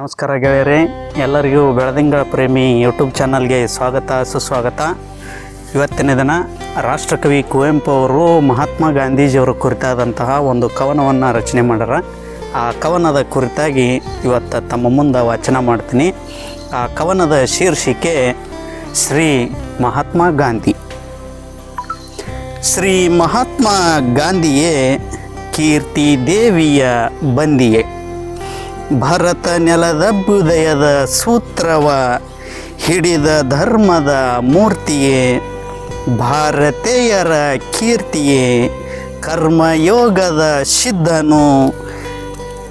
ನಮಸ್ಕಾರ ಗೆಳೆಯರೇ, ಎಲ್ಲರಿಗೂ ಬೆಳದಿಂಗಳ ಪ್ರೇಮಿ ಯೂಟ್ಯೂಬ್ ಚಾನಲ್ಗೆ ಸ್ವಾಗತ, ಸುಸ್ವಾಗತ. ಇವತ್ತಿನ ದಿನ ರಾಷ್ಟ್ರಕವಿ ಕುವೆಂಪು ಅವರು, ಮಹಾತ್ಮ ಗಾಂಧೀಜಿಯವರ ಕುರಿತಾದಂತಹ ಒಂದು ಕವನವನ್ನು ರಚನೆ ಮಾಡ್ಯಾರ. ಆ ಕವನದ ಕುರಿತಾಗಿ ಇವತ್ತು ತಮ್ಮ ಮುಂದೆ ವಾಚನ ಮಾಡ್ತೀನಿ. ಆ ಕವನದ ಶೀರ್ಷಿಕೆ, ಶ್ರೀ ಮಹಾತ್ಮ ಗಾಂಧಿ. ಶ್ರೀ ಮಹಾತ್ಮ ಗಾಂಧಿಯೇ ಕೀರ್ತಿ ದೇವಿಯ ಬಂದಿಯೇ. ಭರತ ನೆಲದ ಹೃದಯದ ಸೂತ್ರವ, ಹಿಡಿದ ಧರ್ಮದ ಮೂರ್ತಿಯೇ, ಭಾರತೀಯರ ಕೀರ್ತಿಯೇ, ಕರ್ಮಯೋಗದ ಸಿದ್ಧನು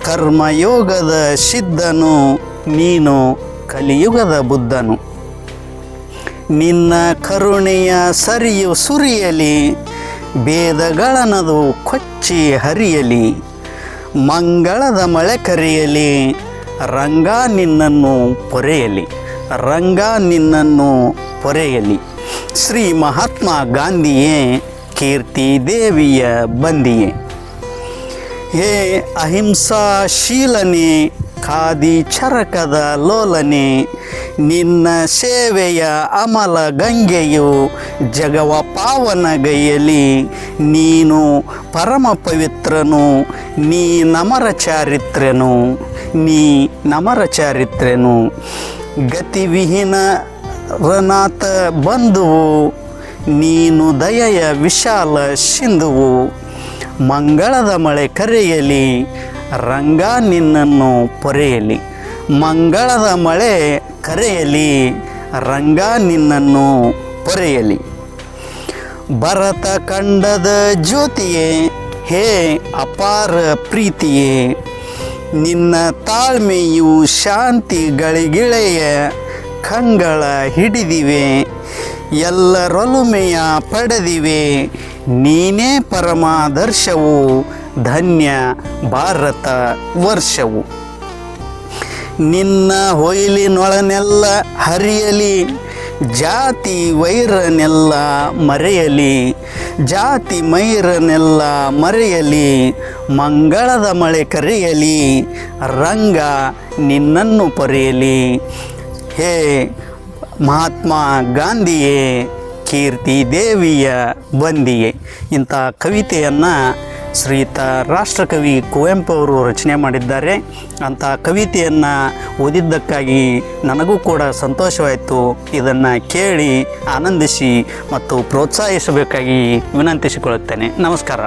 ಕರ್ಮಯೋಗದ ಸಿದ್ಧನು, ನೀನು ಕಲಿಯುಗದ ಬುದ್ಧನು. ನಿನ್ನ ಕರುಣೆಯ ಸರಿಯು ಸುರಿಯಲಿ, ಭೇದಗಳನದು ಕೊಚ್ಚಿ ಹರಿಯಲಿ. ಮಂಗಳದ ಮಳೆ ಕರೆಯಲಿ, ರಂಗ ನಿನ್ನನ್ನು ಪೊರೆಯಲಿ, ರಂಗ ನಿನ್ನನ್ನು ಪೊರೆಯಲಿ. ಶ್ರೀ ಮಹಾತ್ಮ ಗಾಂಧಿಯೇ, ಕೀರ್ತಿ ದೇವಿಯ ಬಂದಿಯೇ. ಹೇ ಅಹಿಂಸಾಶೀಲನೆ, ಖಾದಿ ಚರಕದ ಲೋಲನೆ ನಿನ್ನ ಸೇವೆಯ ಅಮಲ ಗಂಗೆಯು ಜಗವ ಪಾವನಗೈಯಲಿ ನೀನು ಪರಮ ಪವಿತ್ರನು, ನೀ ನಮರ ಚಾರಿತ್ರ್ಯನು, ನೀ ನಮರ ಚಾರಿತ್ರ್ಯನು. ಗತಿವಿಹೀನ ರನಾಥ ಬಂಧುವು, ನೀನು ದಯೆಯ ವಿಶಾಲ ಸಿಂಧುವು. ಮಂಗಳದ ಮಳೆ ಕರೆಯಲಿ, ರಂಗ ನಿನ್ನನ್ನು ಪೊರೆಯಲಿ. ಮಂಗಳದ ಮಳೆ ಕರೆಯಲಿ, ರಂಗ ನಿನ್ನನ್ನು ಪೊರೆಯಲಿ. ಭರತ ಕಂಡದ ಜ್ಯೋತಿಯೇ, ಹೇ ಅಪಾರ ಪ್ರೀತಿಯೇ, ನಿನ್ನ ತಾಳ್ಮೆಯು ಶಾಂತಿ ಗಳಿಗಿಳೆಯ ಕಂಗಳ ಹಿಡಿದಿವೆ ಎಲ್ಲರೊಲುಮೆಯ ಪಡೆದಿವೆ. ನೀನೇ ಪರಮಾದರ್ಶವು, ಧನ್ಯ ಭಾರತ ವರ್ಷವು. ನಿನ್ನ ಹೊಯ್ಲಿನೊಳನೆಲ್ಲ ಹರಿಯಲಿ, ಜಾತಿ ವೈರನೆಲ್ಲ ಮರೆಯಲಿ, ಜಾತಿ ಮೈರನೆಲ್ಲ ಮರೆಯಲಿ, ಮಂಗಳದ ಮಳೆ ಕರೆಯಲಿ, ರಂಗ ನಿನ್ನನ್ನು ಪರೆಯಲಿ. ಹೇ ಮಹಾತ್ಮ ಗಾಂಧಿಯೇ ಕೀರ್ತಿ ದೇವಿಯ ಬಂದಿಯೇ. ಇಂಥ ಕವಿತೆಯನ್ನು ಶ್ರೀಯುತ ರಾಷ್ಟ್ರಕವಿ ಕುವೆಂಪು ಅವರು ರಚನೆ ಮಾಡಿದ್ದಾರೆ. ಅಂತ ಕವಿತೆಯನ್ನು ಓದಿದ್ದಕ್ಕಾಗಿ ನನಗೂ ಕೂಡ ಸಂತೋಷವಾಯಿತು. ಇದನ್ನು ಕೇಳಿ ಆನಂದಿಸಿ ಮತ್ತು ಪ್ರೋತ್ಸಾಹಿಸಬೇಕಾಗಿ ವಿನಂತಿಸಿಕೊಳ್ಳುತ್ತೇನೆ. ನಮಸ್ಕಾರ.